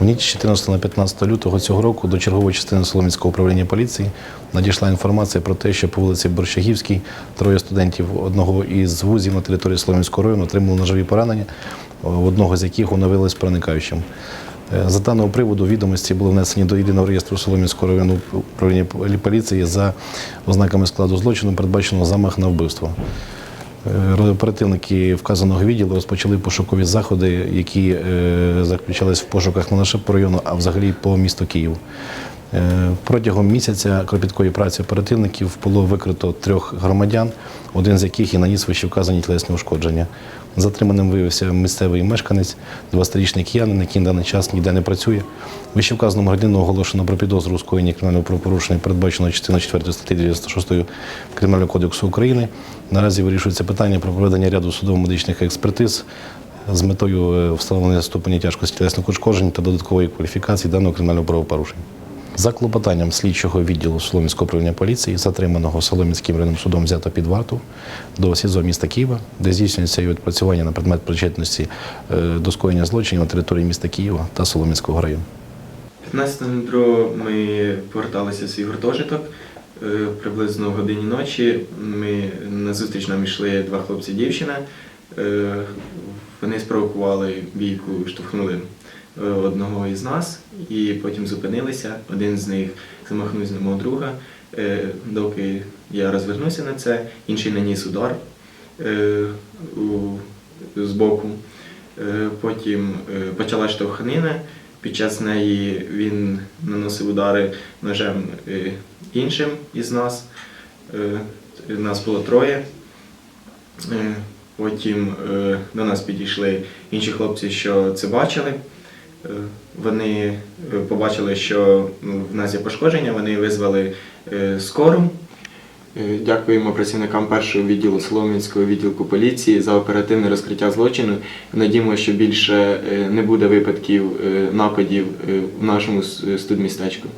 В ніч 14 на 15 лютого цього року до чергової частини Солом'янського управління поліції надійшла інформація про те, що по вулиці Борщагівській троє студентів одного із вузів на території Солом'янського району отримали ножові поранення, одного з яких уновились проникаючим. Е, За даного приводу відомості були внесені до єдиного реєстру Солом'янського району управління поліції за ознаками складу злочину, передбаченого замах на вбивство. Оперативники вказаного відділу розпочали пошукові заходи, які е, заключались в пошуках не лише по району, а взагалі по місту Київ. Е, Протягом місяця кропіткої праці оперативників було викрито трьох громадян, один з яких і наніс вищевказані тілесні ушкодження. Затриманим виявився місцевий мешканець, 20-річний киянин, який на даний час ніде не працює. Вищевказаному громадянину оголошено про підозру у скоєнні кримінального правопорушення, передбаченого частиною 4 статті 96 Кримінального кодексу України. Наразі вирішується питання про проведення ряду судово-медичних експертиз з метою е, встановлення ступені тяжкості тілесних ушкоджень та додаткової кваліфікації даного кримінального правопорушення. За клопотанням слідчого відділу Солом'янського управління поліції, затриманого Солом'янським районним судом взято під варту до СІЗО міста Києва, де здійснюється і відпрацювання на предмет причетності е, до скоєння злочинів на території міста Києва та Солом'янського району. 15.02 ми поверталися в свій гуртожиток. Е, Приблизно в годині ночі ми на зустріч нам йшли два хлопці і дівчина. Е, Вони спровокували бійку, штовхнули одного із нас і потім зупинилися. Один з них замахнувся на мого друга. Е, Доки я розвернувся на це, інший наніс удар е, у- збоку. Е, Потім е, почала штовханина. Під час неї він наносив удари ножем е, іншим із нас. Е, Нас було троє. Е, Потім е, до нас підійшли інші хлопці, що це бачили. Е, Вони е, побачили, що ну, в нас є пошкодження, вони визвали е, скору. Дякуємо працівникам першого відділу Солом'янського відділку поліції за оперативне розкриття злочину. Надіємо, що більше не буде випадків нападів в нашому студмістечку.